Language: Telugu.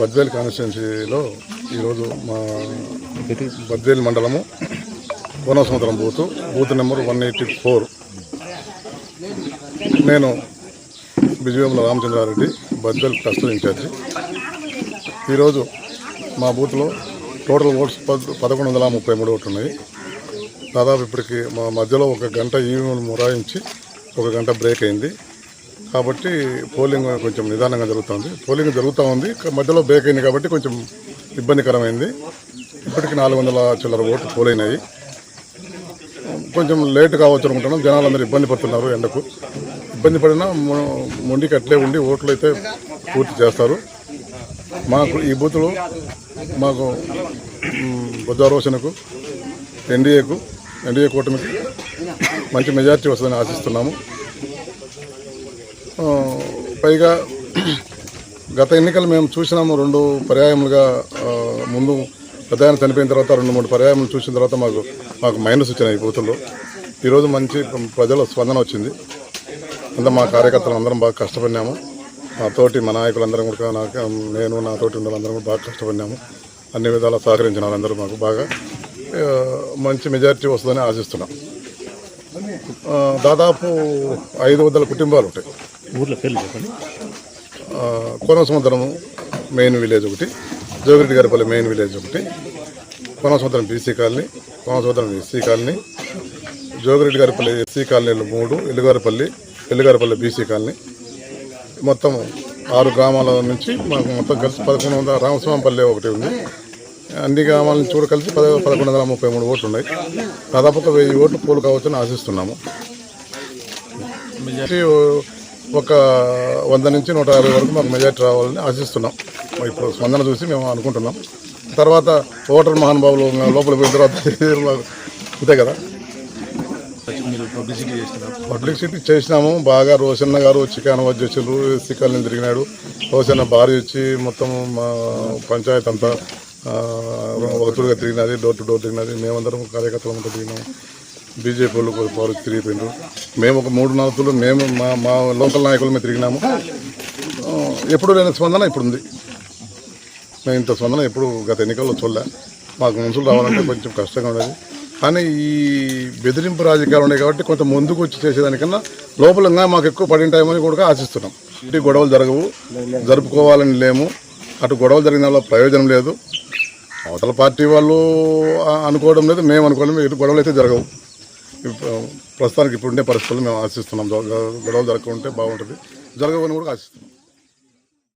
బద్వేల్ కాన్స్టిట్యున్సీలో ఈరోజు మా బద్వేల్ మండలము Konasamudram booth booth number one eighty four. నేను విజయవేముల రామచంద్రారెడ్డి బద్వేల్ క్లస్టర్ ఇన్ఛార్జి. ఈరోజు మా బూత్లో టోటల్ ఓట్స్ పదకొండు వందల ముప్పై మూడు ఓట్లు ఉన్నాయి. దాదాపు ఇప్పటికి మా మధ్యలో ఒక గంట ఈవెన్ మొరాయించి ఒక గంట బ్రేక్ అయింది. కాబట్టి పోలింగ్ కొంచెం నిదానంగా జరుగుతుంది. పోలింగ్ జరుగుతూ ఉంది. మధ్యలో బ్రేక్ అయింది కాబట్టి కొంచెం ఇబ్బందికరమైంది. ఇప్పటికి నాలుగు వందల చిల్లర ఓట్లు పోలైనాయి. కొంచెం లేట్ కావచ్చు అనుకుంటున్నాం. జనాలందరూ ఇబ్బంది పడుతున్నారు ఎండకు. ఇబ్బంది పడినా మొండికి అట్లే ఉండి ఓట్లు అయితే పూర్తి చేస్తారు. మాకు ఈ బూత్లో మాకు బుద్ధారోచనకు ఎన్డీఏకు ఎన్డీఏ కూటమికి మంచి మెజార్టీ వస్తుందని ఆశిస్తున్నాము. పైగా గత ఎన్నికలు మేము చూసినాము రెండు పర్యాయములుగా ముందు పెద్ద ఆయన చనిపోయిన తర్వాత రెండు మూడు పర్యాయములు చూసిన తర్వాత మాకు మాకు మైనస్ వచ్చినాయి ఈ బూతుల్లో. ఈరోజు మంచి ప్రజల స్పందన వచ్చింది. అంతా మా కార్యకర్తలు అందరం బాగా కష్టపడినాము. మా తోటి మా నాయకులందరం కూడా నాకు నేను నా తోటి ఉన్న వాళ్ళందరం కూడా బాగా కష్టపడినాము. అన్ని విధాలా సహకరించిన వాళ్ళందరూ మాకు బాగా మంచి మెజారిటీ వస్తుందని ఆశిస్తున్నాం. దాదాపు ఐదు వందల కుటుంబాలు ఉంటాయి. ఊర్లో పేర్లు చెప్పండి. కోనసముద్రము మెయిన్ విలేజ్ ఒకటి జోగిరెడ్డి గారిపల్లి మెయిన్ విలేజ్ ఒకటి Konasamudram BC colony Konasamudram SC colony Jogireddy Garipalli SC కాలనీలు మూడు ఎల్లుగారిపల్లి ఎల్లుగారిపల్లి బీసీ కాలనీ. మొత్తం ఆరు గ్రామాల నుంచి మాకు మొత్తం కలిసి పదకొండు వందల రామస్వామిపల్లి ఒకటి ఉంది. అన్ని గ్రామాల నుంచి కూడా కలిసి పద పదకొండు వందల ముప్పై మూడు ఓట్లు ఉన్నాయి. దాదాపు ఒక వెయ్యి ఓట్లు పోలు కావచ్చని ఆశిస్తున్నాము. ఒక వంద నుంచి నూట యాభై వరకు మాకు మెజార్టీ రావాలని ఆశిస్తున్నాం. ఇప్పుడు స్పందన చూసి మేము అనుకుంటున్నాం. తర్వాత ఓటర్ మహానుభావులు లోపల పోయిన తర్వాత అంతే కదా. పబ్లిసిటీ చేసినాము. బాగా రోషన్న గారు చికెన్ వచ్చి వచ్చిండ్రు సిక్కల్ని తిరిగినాడు. రోషన్న భార్య వచ్చి మొత్తం మా పంచాయత్ అంతా ఆ, తిరిగినది డోర్ టు డోర్ తిరిగినది. మేమందరం కార్యకర్తలు అంతా తిరిగినాము. బీజేపీ వాళ్ళు కొంచెం తిరిగిపోయినారు. మేము ఒక మూడు నాలుగులు మేము మా మా లోకల్ నాయకులు మేము తిరిగినాము. ఎప్పుడు లేని స్పందన ఇప్పుడు ఉంది. మేము ఇంత స్పందన ఎప్పుడు గత ఎన్నికల్లో చూడలే. మాకు మనుషులు రావాలంటే కొంచెం కష్టంగా ఉండేది. కానీ ఈ బెదిరింపు రాజకీయాలు ఉన్నాయి కాబట్టి కొంత ముందుకు వచ్చి చేసేదానికన్నా లోపలంగా మాకు ఎక్కువ పడిన టైం అని కూడా ఆశిస్తున్నాం. ఇటు గొడవలు జరగవు. జరుపుకోవాలని లేము. అటు గొడవలు జరిగిన వల్ల ప్రయోజనం లేదు. అవతల పార్టీ వాళ్ళు అనుకోవడం లేదు. మేము అనుకోవడం ఇటు గొడవలు అయితే జరగవు. ప్రస్తుతానికి ఇప్పుడు ఉండే పరిస్థితులు మేము ఆశిస్తున్నాం. గొడవలు జరగకుంటే బాగుంటుంది. జరగవని కూడా ఆశిస్తున్నాం.